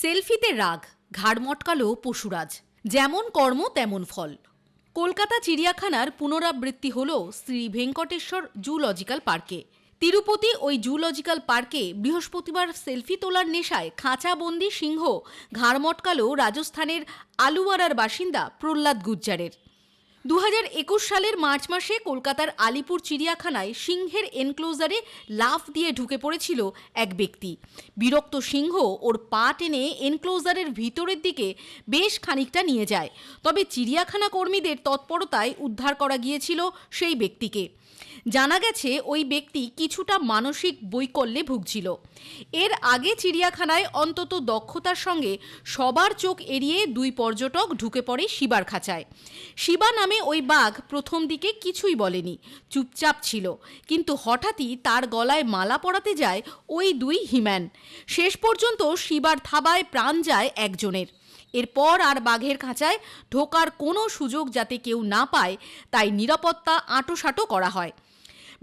সেলফিতে রাগ, ঘাড় মটকালো পশুরাজ। যেমন কর্ম, তেমন ফল। কলকাতা চিড়িয়াখানার পুনরাবৃত্তি হল শ্রী ভেঙ্কটেশ্বর জুলজিক্যাল পার্কে। তিরুপতি ওই জুলজিক্যাল পার্কে বৃহস্পতিবার সেলফি তোলার নেশায় খাঁচাবন্দি সিংহ, ঘাড় মটকালো রাজস্থানের আলুয়ারার বাসিন্দা প্রহ্লাদ গুজ্জারের। দু সালের মার্চ মাসে কলকাতার আলিপুর চিড়িয়াখানায় সিংহের এনক্লোজারে লাফ দিয়ে ঢুকে পড়েছিল এক ব্যক্তি। বিরক্ত সিংহ ওর পা টেনে এনক্লোজারের ভিতরের দিকে বেশ খানিকটা নিয়ে যায়। তবে চিড়িয়াখানা কর্মীদের তৎপরতায় উদ্ধার করা গিয়েছিল সেই ব্যক্তিকে। জানা গেছে ওই ব্যক্তি কিছুটা মানসিক বৈকল্যে ভুগছিল। এর আগে চিড়িয়াখানায় অন্তত দক্ষতার সঙ্গে সবার চোখ এড়িয়ে দুই পর্যটক ঢুকে পড়ে শিবার খাঁচায়। শিবা নামে ওই বাঘ প্রথম দিকে কিছুই বলেনি, চুপচাপ ছিল। কিন্তু হঠাৎই তার গলায় মালা পরাতে যায় ওই দুই হিম্যান। শেষ পর্যন্ত শিবার থাবায় প্রাণ যায় একজনের। এরপর আর বাঘের খাঁচায় ঢোকার কোনো সুযোগ যাতে কেউ না পায়, তাই নিরাপত্তা আঁটোসাঁটো করা হয়।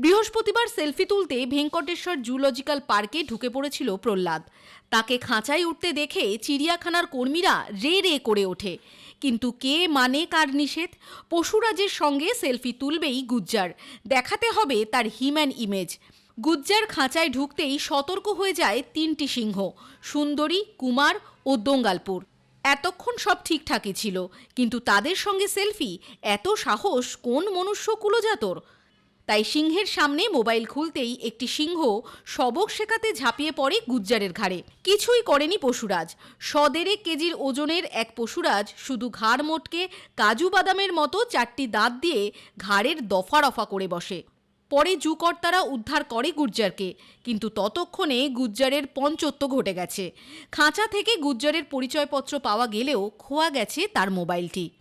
বৃহস্পতিবার সেলফি তুলতে ভেঙ্কটেশ্বর জুলজিক্যাল পার্কে ঢুকে পড়েছিল প্রহ্লাদ। তাকে খাঁচায় উঠতে দেখে চিড়িয়াখানার কর্মীরা রে রে করে ওঠে। কিন্তু কে মানে কার নিষেধ? পশুরাজের সঙ্গে সেলফি তুলবেই গুজ্জার। দেখাতে হবে তার হিম্যান ইমেজ। গুজ্জার খাঁচায় ঢুকতেই সতর্ক হয়ে যায় তিনটি সিংহ, সুন্দরী, কুমার ও দোঙ্গালপুর। এতক্ষণ সব ঠিকঠাকই ছিল, কিন্তু তাদের সঙ্গে সেলফি? এত সাহস কোন মনুষ্য কুলজাতর? তাই সিংহের সামনে মোবাইল খুলতেই একটি সিংহ সবক শেখাতে ঝাঁপিয়ে পড়ে গুজ্জারের ঘাড়ে। কিছুই করেনি পশুরাজ। সদেড়ে কেজির ওজনের এক পশুরাজ শুধু ঘাড় মোটকে কাজু বাদামের মতো চারটি দাঁত দিয়ে ঘাড়ের দফা রফা করে বসে। পরে জুকর্তারা উদ্ধার করে গুজ্জারকে, কিন্তু ততক্ষণে গুজ্জারের পঞ্চত্ব ঘটে গেছে। খাঁচা থেকে গুজ্জারের পরিচয়পত্র পাওয়া গেলেও খোয়া গেছে তার মোবাইলটি।